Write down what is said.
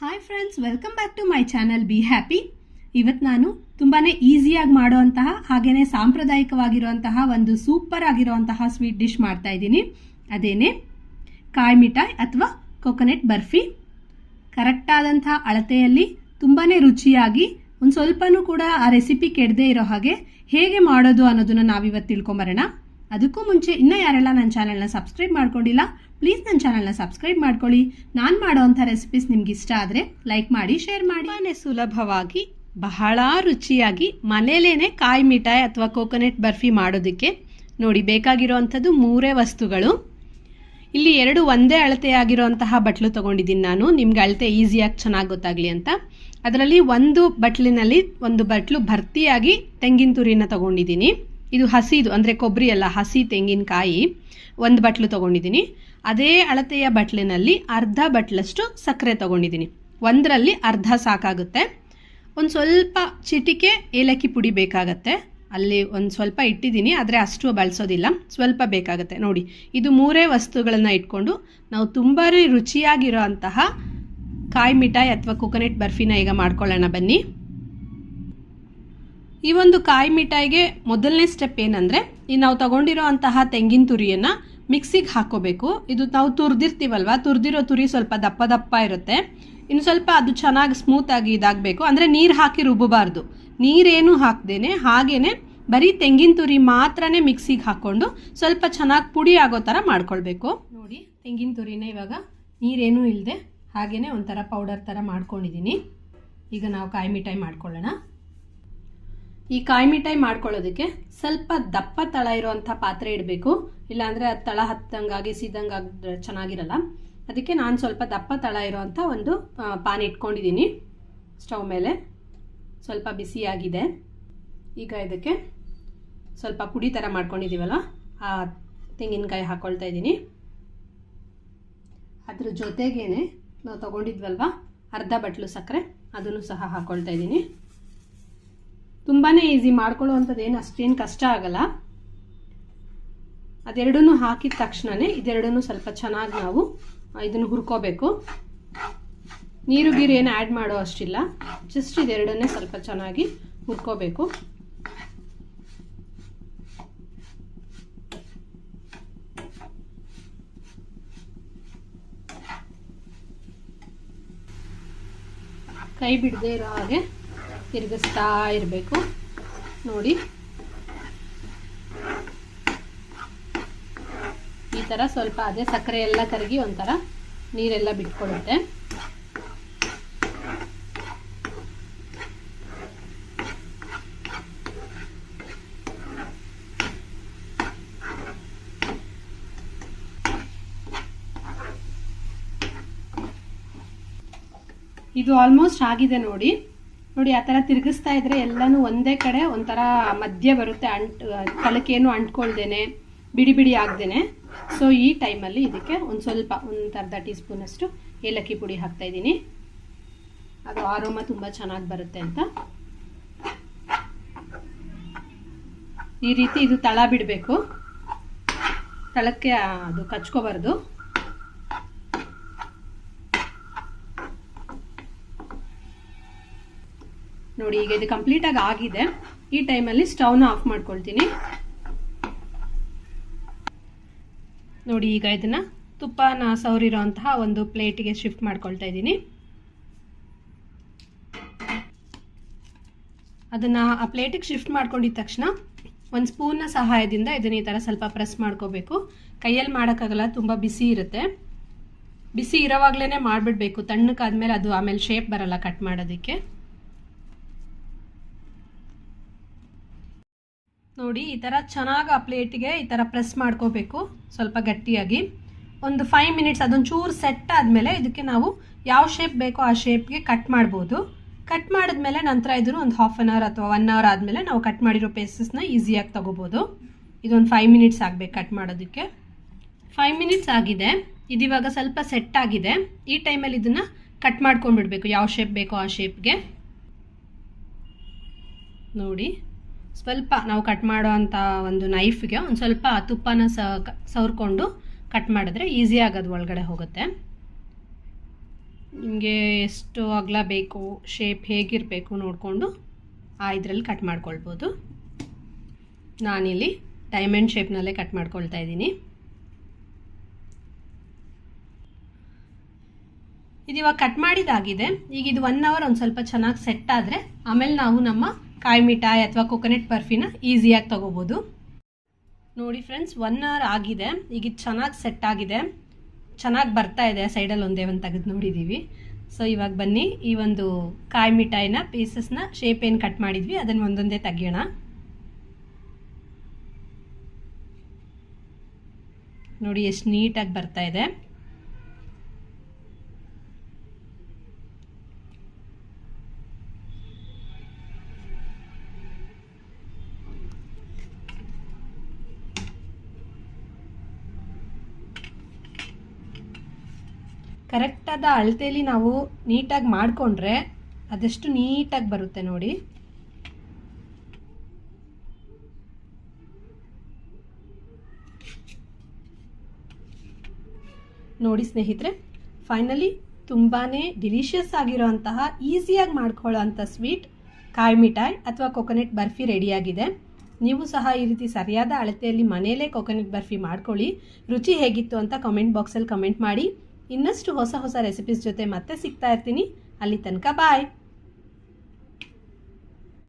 Hi friends welcome back to my channel be happy ಇವತ್ತು ನಾನು ತುಂಬಾ ಈಸಿಯಾಗಿ ಮಾಡುವಂತಹ ಹಾಗೆಯೇ ಸಾಂಪ್ರದಾಯಿಕವಾಗಿರುವಂತಹ ಒಂದು ಸೂಪರ್ ಆಗಿರುವಂತಹ ಸ್ವೀಟ್ ಡಿಶ್ ಮಾಡ್ತಾ ಇದ್ದೀನಿ. ಅದೇನೆ ಕಾಯಿ ಮಿಠಾಯಿ ಅಥವಾ ಕೊಕೊನೆಟ್ ಬರ್ಫಿ. ಕರೆಕ್ಟಾದಂತಹ ಅಳತೆಯಲ್ಲಿ ತುಂಬಾ ರುಚಿಯಾಗಿ ಒಂದು ಸ್ವಲ್ಪನೂ ಕೂಡ ಆ ರೆಸಿಪಿ ಕೆಡದೇ ಇರೋ ಹಾಗೆ ಹೇಗೆ ಮಾಡೋದು ಅನ್ನೋದನ್ನ ನಾವಿವತ್ತು ತಿಳ್ಕೊಂಬರೋಣ. ಅದಕ್ಕೂ ಮುಂಚೆ ಇನ್ನೂ ಯಾರೆಲ್ಲ ನನ್ನ ಚಾನಲ್ನ ಸಬ್ಸ್ಕ್ರೈಬ್ ಮಾಡ್ಕೊಂಡಿಲ್ಲ ಪ್ಲೀಸ್ ನನ್ನ ಚಾನಲ್ನ ಸಬ್ಸ್ಕ್ರೈಬ್ ಮಾಡ್ಕೊಳ್ಳಿ. ನಾನು ಮಾಡೋವಂಥ ರೆಸಿಪೀಸ್ ನಿಮ್ಗೆ ಇಷ್ಟ ಆದರೆ ಲೈಕ್ ಮಾಡಿ ಶೇರ್ ಮಾಡಿ. ಮನೆ ಸುಲಭವಾಗಿ ಬಹಳ ರುಚಿಯಾಗಿ ಮನೇಲೇನೆ ಕಾಯಿ ಮಿಠಾಯಿ ಅಥವಾ ಕೋಕೋನೆಟ್ ಬರ್ಫಿ ಮಾಡೋದಕ್ಕೆ ನೋಡಿ ಬೇಕಾಗಿರುವಂಥದ್ದು ಮೂರೇ ವಸ್ತುಗಳು. ಇಲ್ಲಿ ಎರಡು ಒಂದೇ ಅಳತೆಯಾಗಿರುವಂತಹ ಬಟ್ಲು ತಗೊಂಡಿದ್ದೀನಿ ನಾನು. ನಿಮ್ಗೆ ಅಳತೆ ಈಸಿಯಾಗಿ ಚೆನ್ನಾಗಿ ಗೊತ್ತಾಗಲಿ ಅಂತ. ಅದರಲ್ಲಿ ಒಂದು ಬಟ್ಲಿನಲ್ಲಿ ಒಂದು ಬಟ್ಲು ಭರ್ತಿಯಾಗಿ ತೆಂಗಿನ ತುರಿನ ತಗೊಂಡಿದ್ದೀನಿ. ಇದು ಹಸಿದು, ಅಂದರೆ ಕೊಬ್ಬರಿ ಅಲ್ಲ, ಹಸಿ ತೆಂಗಿನಕಾಯಿ. ಒಂದು ಬಟ್ಲು ತಗೊಂಡಿದ್ದೀನಿ. ಅದೇ ಅಳತೆಯ ಬಟ್ಲಿನಲ್ಲಿ ಅರ್ಧ ಬಟ್ಲಷ್ಟು ಸಕ್ಕರೆ ತೊಗೊಂಡಿದ್ದೀನಿ. ಒಂದರಲ್ಲಿ ಅರ್ಧ ಸಾಕಾಗುತ್ತೆ. ಒಂದು ಸ್ವಲ್ಪ ಚಿಟಿಕೆ ಏಲಕ್ಕಿ ಪುಡಿ ಬೇಕಾಗತ್ತೆ. ಅಲ್ಲಿ ಒಂದು ಸ್ವಲ್ಪ ಇಟ್ಟಿದ್ದೀನಿ, ಆದರೆ ಅಷ್ಟು ಬಳಸೋದಿಲ್ಲ. ಸ್ವಲ್ಪ ಬೇಕಾಗುತ್ತೆ. ನೋಡಿ, ಇದು ಮೂರೇ ವಸ್ತುಗಳನ್ನು ಇಟ್ಕೊಂಡು ನಾವು ತುಂಬ ರುಚಿಯಾಗಿರೋ ಅಂತಹ ಕಾಯಿ ಮಿಠಾಯಿ ಅಥವಾ ಕೊಕೊನೆಟ್ ಬರ್ಫಿನ ಈಗ ಮಾಡ್ಕೊಳ್ಳೋಣ ಬನ್ನಿ. ಈ ಒಂದು ಕಾಯಿ ಮಿಠಾಯಿಗೆ ಮೊದಲನೇ ಸ್ಟೆಪ್ ಏನಂದರೆ, ಈ ನಾವು ತಗೊಂಡಿರೋ ಅಂತಹ ತೆಂಗಿನ ತುರಿಯನ್ನು ಮಿಕ್ಸಿಗೆ ಹಾಕೋಬೇಕು. ಇದು ನಾವು ತುರಿದಿರ್ತೀವಲ್ವ? ತುರಿದಿರೋ ತುರಿ ಸ್ವಲ್ಪ ದಪ್ಪ ದಪ್ಪ ಇರುತ್ತೆ. ಇನ್ನು ಸ್ವಲ್ಪ ಅದು ಚೆನ್ನಾಗಿ ಸ್ಮೂತಾಗಿ ಇದಾಗಬೇಕು. ಅಂದರೆ ನೀರು ಹಾಕಿ ರುಬ್ಬಬಾರ್ದು. ನೀರೇನು ಹಾಕ್ದೇನೆ, ಹಾಗೇನೆ ಬರೀ ತೆಂಗಿನ ತುರಿ ಮಾತ್ರನೇ ಮಿಕ್ಸಿಗೆ ಹಾಕ್ಕೊಂಡು ಸ್ವಲ್ಪ ಚೆನ್ನಾಗಿ ಪುಡಿ ಆಗೋ ಥರ ಮಾಡ್ಕೊಳ್ಬೇಕು. ನೋಡಿ, ತೆಂಗಿನ ತುರಿನ ಇವಾಗ ನೀರೇನೂ ಇಲ್ಲದೆ ಹಾಗೇನೆ ಒಂಥರ ಪೌಡರ್ ಥರ ಮಾಡ್ಕೊಂಡಿದ್ದೀನಿ ಈಗ ನಾವು ಕಾಯಿ ಮಿಠಾಯಿ ಮಾಡ್ಕೊಳ್ಳೋಣ. ಈ ಕಾಯಿ ಮಿಠಾಯಿ ಮಾಡ್ಕೊಳ್ಳೋದಕ್ಕೆ ಸ್ವಲ್ಪ ದಪ್ಪ ತಳ ಇರುವಂಥ ಪಾತ್ರೆ ಇಡಬೇಕು. ಇಲ್ಲಾಂದರೆ ಅದು ತಳ ಹತ್ತಂಗಾಗಿ ಸೀದಂಗಾಗಿದ್ರೆ ಚೆನ್ನಾಗಿರಲ್ಲ. ಅದಕ್ಕೆ ನಾನು ಸ್ವಲ್ಪ ದಪ್ಪ ತಳ ಇರೋವಂಥ ಒಂದು ಪಾನ್ ಇಟ್ಕೊಂಡಿದ್ದೀನಿ. ಸ್ಟವ್ ಮೇಲೆ ಸ್ವಲ್ಪ ಬಿಸಿಯಾಗಿದೆ. ಈಗ ಇದಕ್ಕೆ ಸ್ವಲ್ಪ ಪುಡಿ ಥರ ಮಾಡ್ಕೊಂಡಿದ್ದೀವಲ್ಲ, ಆ ತೆಂಗಿನಕಾಯಿ ಹಾಕ್ಕೊಳ್ತಾ ಇದ್ದೀನಿ. ಅದ್ರ ಜೊತೆಗೇನೆ ನಾವು ತೊಗೊಂಡಿದ್ವಲ್ವ, ಅರ್ಧ ಬಟ್ಲು ಸಕ್ಕರೆ, ಅದನ್ನು ಸಹ ಹಾಕ್ಕೊಳ್ತಾ ಇದ್ದೀನಿ. ತುಂಬಾ ಈಸಿ ಮಾಡ್ಕೊಳ್ಳೋವಂಥದ್ದು ಏನು ಅಷ್ಟೇನು ಕಷ್ಟ ಆಗಲ್ಲ. ಅದೆರಡೂ ಹಾಕಿದ ತಕ್ಷಣವೇ ಇದೆರಡೂ ಸ್ವಲ್ಪ ಚೆನ್ನಾಗಿ ನಾವು ಇದನ್ನು ಹುರ್ಕೋಬೇಕು. ನೀರು ಗೀರು ಏನು ಆ್ಯಡ್ ಮಾಡೋ ಅಷ್ಟಿಲ್ಲ. ಜಸ್ಟ್ ಇದೆರಡನ್ನೇ ಸ್ವಲ್ಪ ಚೆನ್ನಾಗಿ ಹುರ್ಕೋಬೇಕು. ಕೈ ಬಿಡದೆ ಇರೋ ಹಾಗೆ ತಿರುಗಿಸ್ತಾ ಇರಬೇಕು. ನೋಡಿ. ಈ ಥರ ಸ್ವಲ್ಪ ಅದೇ ಸಕ್ಕರೆ ಎಲ್ಲ ಕರಗಿ ಒಂಥರ ನೀರೆಲ್ಲ ಬಿಟ್ಕೊಡುತ್ತೆ. ಇದು ಆಲ್ಮೋಸ್ಟ್ ಆಗಿದೆ ನೋಡಿ. ನೋಡಿ, ಆ ಥರ ತಿರುಗಿಸ್ತಾ ಇದ್ರೆ ಎಲ್ಲನೂ ಒಂದೇ ಕಡೆ ಒಂಥರ ಮಧ್ಯೆ ಬರುತ್ತೆ, ಅಂಟ್ ತಳಕೇನು ಅಂಟ್ಕೊಳ್ದೇನೆ, ಬಿಡಿ ಬಿಡಿ ಆಗ್ದೇನೆ. ಸೊ ಈ ಟೈಮಲ್ಲಿ ಇದಕ್ಕೆ ಒಂದು ಸ್ವಲ್ಪ, ಒಂದು ಅರ್ಧ ಟೀ ಸ್ಪೂನಷ್ಟು ಏಲಕ್ಕಿ ಪುಡಿ ಹಾಕ್ತಾ ಇದ್ದೀನಿ. ಅದು ಆರೋಮ ತುಂಬ ಚೆನ್ನಾಗಿ ಬರುತ್ತೆ ಅಂತ. ಈ ರೀತಿ ಇದು ತಳ ಬಿಡಬೇಕು. ತಳಕ್ಕೆ ಅದು ಕಚ್ಕೋಬಾರ್ದು. ನೋಡಿ, ಈಗ ಇದು ಕಂಪ್ಲೀಟಾಗಿ ಆಗಿದೆ. ಈ ಟೈಮಲ್ಲಿ ಸ್ಟವ್ನ ಆಫ್ ಮಾಡ್ಕೊಳ್ತೀನಿ. ನೋಡಿ, ಈಗ ಇದನ್ನು ತುಪ್ಪನ ಸವರಿರೋಂತಹ ಒಂದು ಪ್ಲೇಟಿಗೆ ಶಿಫ್ಟ್ ಮಾಡ್ಕೊಳ್ತಾ ಇದ್ದೀನಿ. ಅದನ್ನು ಆ ಪ್ಲೇಟಿಗೆ ಶಿಫ್ಟ್ ಮಾಡ್ಕೊಂಡಿದ ತಕ್ಷಣ ಒಂದು ಸ್ಪೂನ್ನ ಸಹಾಯದಿಂದ ಇದನ್ನ ಈ ಥರ ಸ್ವಲ್ಪ ಪ್ರೆಸ್ ಮಾಡ್ಕೋಬೇಕು. ಕೈಯಲ್ಲಿ ಮಾಡೋಕ್ಕಾಗಲ್ಲ, ತುಂಬ ಬಿಸಿ ಇರುತ್ತೆ. ಬಿಸಿ ಇರೋವಾಗಲೇ ಮಾಡಿಬಿಡ್ಬೇಕು. ತಣ್ಣಕ್ಕಾದ್ಮೇಲೆ ಅದು ಆಮೇಲೆ ಶೇಪ್ ಬರಲ್ಲ ಕಟ್ ಮಾಡೋದಕ್ಕೆ. ನೋಡಿ, ಈ ಥರ ಚೆನ್ನಾಗಿ ಆ ಪ್ಲೇಟಿಗೆ ಈ ಥರ ಪ್ರೆಸ್ ಮಾಡ್ಕೋಬೇಕು, ಸ್ವಲ್ಪ ಗಟ್ಟಿಯಾಗಿ. ಒಂದು ಫೈವ್ ಮಿನಿಟ್ಸ್ ಅದೊಂದು ಚೂರು ಸೆಟ್ ಆದಮೇಲೆ ಇದಕ್ಕೆ ನಾವು ಯಾವ ಶೇಪ್ ಬೇಕೋ ಆ ಶೇಪ್ಗೆ ಕಟ್ ಮಾಡ್ಬೋದು. ಕಟ್ ಮಾಡಿದ್ಮೇಲೆ ನಂತರ ಇದನ್ನು ಒಂದು ಹಾಫ್ ಅನ್ ಅವರ್ ಅಥವಾ ಒನ್ ಅವರ್ ಆದಮೇಲೆ ನಾವು ಕಟ್ ಮಾಡಿರೋ ಪೇಸಸ್ನ ಈಸಿಯಾಗಿ ತೊಗೋಬೋದು. ಇದೊಂದು ಫೈವ್ ಮಿನಿಟ್ಸ್ ಆಗಬೇಕು ಕಟ್ ಮಾಡೋದಕ್ಕೆ. ಫೈವ್ ಮಿನಿಟ್ಸ್ ಆಗಿದೆ. ಇದಿವಾಗ ಸ್ವಲ್ಪ ಸೆಟ್ ಆಗಿದೆ. ಈ ಟೈಮಲ್ಲಿ ಇದನ್ನು ಕಟ್ ಮಾಡ್ಕೊಂಡ್ಬಿಡ್ಬೇಕು, ಯಾವ ಶೇಪ್ ಬೇಕೋ ಆ ಶೇಪ್ಗೆ ನೋಡಿ ಸ್ವಲ್ಪ ನಾವು ಕಟ್ ಮಾಡೋ ಅಂಥ ಒಂದು ನೈಫ್ಗೆ ಒಂದು ಸ್ವಲ್ಪ ತುಪ್ಪನ ಸ ಸವರ್ಕೊಂಡು ಕಟ್ ಮಾಡಿದ್ರೆ ಈಸಿ ಆಗೋದು ಒಳಗಡೆ ಹೋಗುತ್ತೆ. ನಿಮಗೆ ಎಷ್ಟು ಅಗಲ ಬೇಕು ಶೇಪ್ ಹೇಗಿರಬೇಕು ನೋಡಿಕೊಂಡು ಆ ಇದರಲ್ಲಿ ಕಟ್ ಮಾಡ್ಕೊಳ್ಬೋದು. ನಾನಿಲ್ಲಿ ಡೈಮಂಡ್ ಶೇಪ್ನಲ್ಲೇ ಕಟ್ ಮಾಡ್ಕೊಳ್ತಾ ಇದ್ದೀನಿ. ಇದು ಇವಾಗ ಕಟ್ ಮಾಡಿದಾಗಿದೆ. ಈಗ ಇದು ಒನ್ ಅವರ್ ಒಂದು ಸ್ವಲ್ಪ ಚೆನ್ನಾಗಿ ಸೆಟ್ ಆದರೆ ಆಮೇಲೆ ನಾವು ನಮ್ಮ ಕಾಯಿ ಮಿಠಾಯಿ ಅಥವಾ ಕೊಕೊನೆಟ್ ಬರ್ಫಿನ ಈಸಿಯಾಗಿ ತಗೋಬೋದು. ನೋಡಿ ಫ್ರೆಂಡ್ಸ್ ಒನ್ ಅವರ್ ಆಗಿದೆ. ಈಗ ಇದು ಚೆನ್ನಾಗಿ ಸೆಟ್ ಆಗಿದೆ. ಚೆನ್ನಾಗಿ ಬರ್ತಾ ಇದೆ ಸೈಡಲ್ಲಿ ಒಂದೇ ಒಂದು ತೆಗೆದು ನೋಡಿದ್ದೀವಿ ಸೊ ಇವಾಗ ಬನ್ನಿ, ಈ ಒಂದು ಕಾಯಿ ಮಿಠಾಯಿನ ಪೀಸಸ್ನ ಶೇಪ್ ಏನು ಕಟ್ ಮಾಡಿದ್ವಿ ಅದನ್ನು ಒಂದೊಂದೇ ತೆಗಿಯೋಣ. ನೋಡಿ, ಎಷ್ಟು ನೀಟಾಗಿ ಬರ್ತಾ ಇದೆ. ಕರೆಕ್ಟಾದ ಅಳತೆಯಲ್ಲಿ ನಾವು ನೀಟಾಗಿ ಮಾಡಿಕೊಂಡ್ರೆ ಅದೆಷ್ಟು ನೀಟಾಗಿ ಬರುತ್ತೆ ನೋಡಿ. ನೋಡಿ ಸ್ನೇಹಿತರೆ ಫೈನಲಿ ತುಂಬಾ ಡಿಲಿಷಿಯಸ್ ಆಗಿರೋಂತಹ ಈಸಿಯಾಗಿ ಮಾಡ್ಕೊಳ್ಳೋ ಅಂಥ ಸ್ವೀಟ್ ಕಾಯಿ ಮಿಠಾಯಿ ಅಥವಾ ಕೊಕೊನೆಟ್ ಬರ್ಫಿ ರೆಡಿಯಾಗಿದೆ ನೀವು ಸಹ ಈ ರೀತಿ ಸರಿಯಾದ ಅಳತೆಯಲ್ಲಿ ಮನೆಯಲ್ಲೇ ಕೊಕೊನೆಟ್ ಬರ್ಫಿ ಮಾಡ್ಕೊಳ್ಳಿ. ರುಚಿ ಹೇಗಿತ್ತು ಅಂತ ಕಮೆಂಟ್ ಬಾಕ್ಸಲ್ಲಿ ಕಮೆಂಟ್ ಮಾಡಿ. ಇನ್ನಷ್ಟು ಹೊಸ ಹೊಸ ರೆಸಿಪೀಸ್ ಜೊತೆ ಮತ್ತೆ ಸಿಗ್ತಾ ಇರ್ತೀನಿ. ಅಲ್ಲಿ ತನಕ ಬಾಯ್